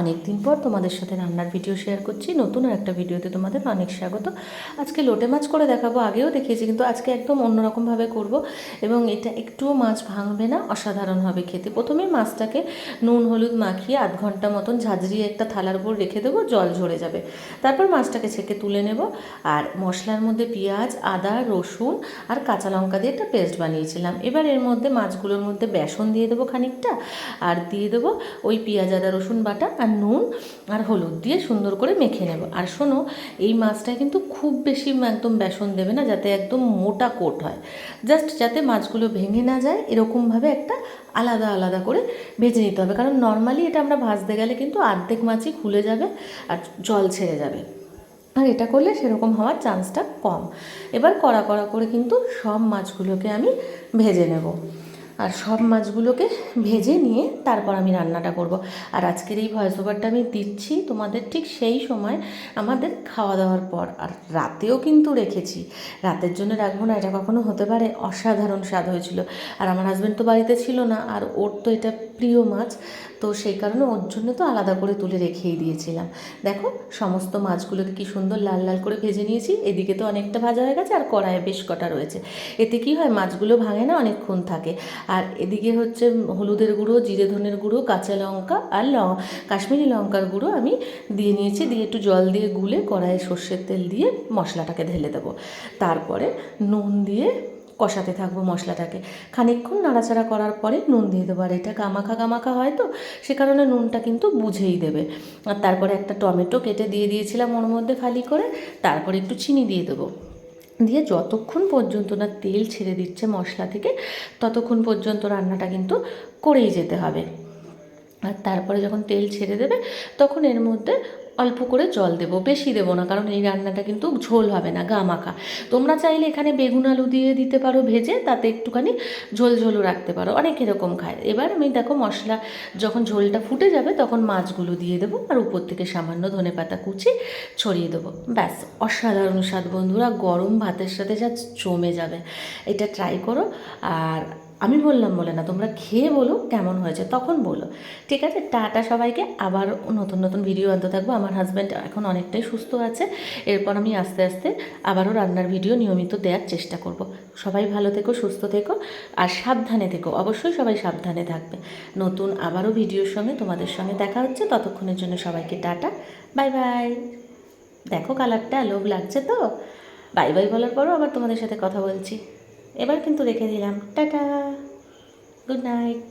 অনেক দিন পর তোমাদের সাথে রান্নার ভিডিও শেয়ার করছি। নতুন আর একটা ভিডিওতে তোমাদের অনেক স্বাগত। আজকে লোটে মাছ করে দেখাবো, আগেও দেখিয়েছি, কিন্তু আজকে একদম অন্যরকমভাবে করব এবং এটা একটুও মাছ ভাঙবে না, অসাধারণ হবে খেতে। প্রথমে মাছটাকে নুন, হলুদ মাখিয়ে আধ ঘণ্টা মতন ঝাঁঝরিয়ে একটা থালার উপর রেখে দেবো, জল ঝরে যাবে। তারপর মাছটাকে ছেঁকে তুলে নেব আর মশলার মধ্যে পেঁয়াজ, আদা, রসুন আর কাঁচা লঙ্কা দিয়ে একটা পেস্ট বানিয়েছিলাম। এবার এর মধ্যে মাছগুলোর মধ্যে বেসন দিয়ে দেবো খানিকটা আর দিয়ে দেবো ওই পেঁয়াজ, আদা, রসুন বাটা আর নুন আর হলুদ দিয়ে সুন্দর করে মেখে নেব। আর শোনো, এই মাছটায় কিন্তু খুব বেশি একদম বেসন দেবে না, যাতে একদম মোটা কোট হয়। জাস্ট যাতে মাছগুলো ভেঙে না যায়, এরকমভাবে একটা আলাদা আলাদা করে ভেজে নিতে হবে। কারণ নর্মালি এটা আমরা ভাজতে গেলে কিন্তু অর্ধেক মাছই খুলে যাবে আর জল ছেড়ে যাবে। আর এটা করলে সেরকম হওয়ার চান্সটা কম। এবার কড়া কড়া করে কিন্তু সব মাছগুলোকে আমি ভেজে নেব। আর সব মাছগুলোকে ভেজে নিয়ে তারপর আমি রান্নাটা করব। আর আজকের এই ভয়েস ওভারটা আমি দিচ্ছি তোমাদের ঠিক সেই সময় আমাদের খাওয়া দাওয়ার পর। আর রাতেও কিন্তু রেখেছি। রাতের জন্য রাখব না, এটা কখনো হতে পারে। অসাধারণ স্বাদ হয়েছিল। আর আমার হাজব্যান্ড তো বাড়িতে ছিল না, আর ওর তো এটা প্রিয় মাছ। তো সেই কারণে ওর জন্য তো আলাদা করে তুলে রেখেই দিয়েছিলাম। দেখো, সমস্ত মাছগুলোকে কি সুন্দর লাল লাল করে ভেজে নিয়েছি। এদিকে তো অনেকটা ভাজা হয়ে গেছে, আর কড়াইয়ে বেশ কটা রয়েছে। এতে কি হয়, মাছগুলো ভাঙে না, অনেকক্ষণ থাকে। আর এদিকে হচ্ছে হলুদের গুঁড়ো, জিরে ধনের গুঁড়ো, কাঁচা লঙ্কা আর ল, কাশ্মীরি লঙ্কার গুঁড়ো আমি দিয়ে নিয়েছি। দিয়ে একটু জল দিয়ে গুলে কড়াইয়ে সর্ষের তেল দিয়ে মশলাটাকে ঢেলে দেবো। তারপরে নুন দিয়ে কষাতে থাকব মশলাটাকে। খানিকক্ষণ নাড়াচাড়া করার পরে নুন দিয়ে দেবো। আর এটা গামাখা গামাখা হয় তো, সে কারণে নুনটা কিন্তু বুঝেই দেবে। আর তারপরে একটা টমেটো কেটে দিয়ে দিয়েছিলাম ওর মধ্যে খালি করে, তারপরে একটু চিনি দিয়ে দেবো। দিয়ে যতক্ষণ পর্যন্ত না তেল ছেড়ে দিচ্ছে মশলা থেকে, ততক্ষণ পর্যন্ত রান্নাটা কিন্তু করেই যেতে হবে। আর তারপরে যখন তেল ছেড়ে দেবে, তখন এর মধ্যে অল্প করে জল দেবো, বেশি দেবো না, কারণ এই রান্নাটা কিন্তু ঝোল হবে না, গা মাখা। তোমরা চাইলে এখানে বেগুন আলু দিয়ে দিতে পারো ভেজে, তাতে একটুখানি ঝোল ঝোলও রাখতে পারো, অনেক এরকম খায়। এবার আমি দেখো মশলা, যখন ঝোলটা ফুটে যাবে তখন মাছগুলো দিয়ে দেবো, আর উপর থেকে সামান্য ধনে পাতা কুচি ছড়িয়ে দেবো। ব্যাস, অসাধারণ স্বাদ বন্ধুরা, গরম ভাতের সাথে যা জমে যাবে, এটা ট্রাই করো, আর আমি বললাম, বলে না, তোমরা খেয়ে বলো কেমন হয়েছে। তখন বলো ঠিক আছে, টাটা সবাইকে, আবার নতুন নতুন ভিডিও আনতে থাকব। আমার হাজব্যান্ড এখন অনেকটাই সুস্থ আছে। এরপর আমি আস্তে আস্তে আবারও রান্নার ভিডিও নিয়মিত দেওয়ার চেষ্টা করব। সবাই ভালো থেকো, সুস্থ থেকো, আর সাবধানে থেকো। অবশ্যই সবাই সাবধানে থাকবে। নতুন আবারও ভিডিওর সঙ্গে তোমাদের সঙ্গে দেখা হচ্ছে। ততক্ষণের জন্য সবাইকে টাটা। Bye bye. দেখো কালারটা লোভ লাগছে তো? বাই বাই বলার পরও আবার তোমাদের সাথে কথা বলছি। এবার কিন্তু রেখে দিলাম টাটা! Good night!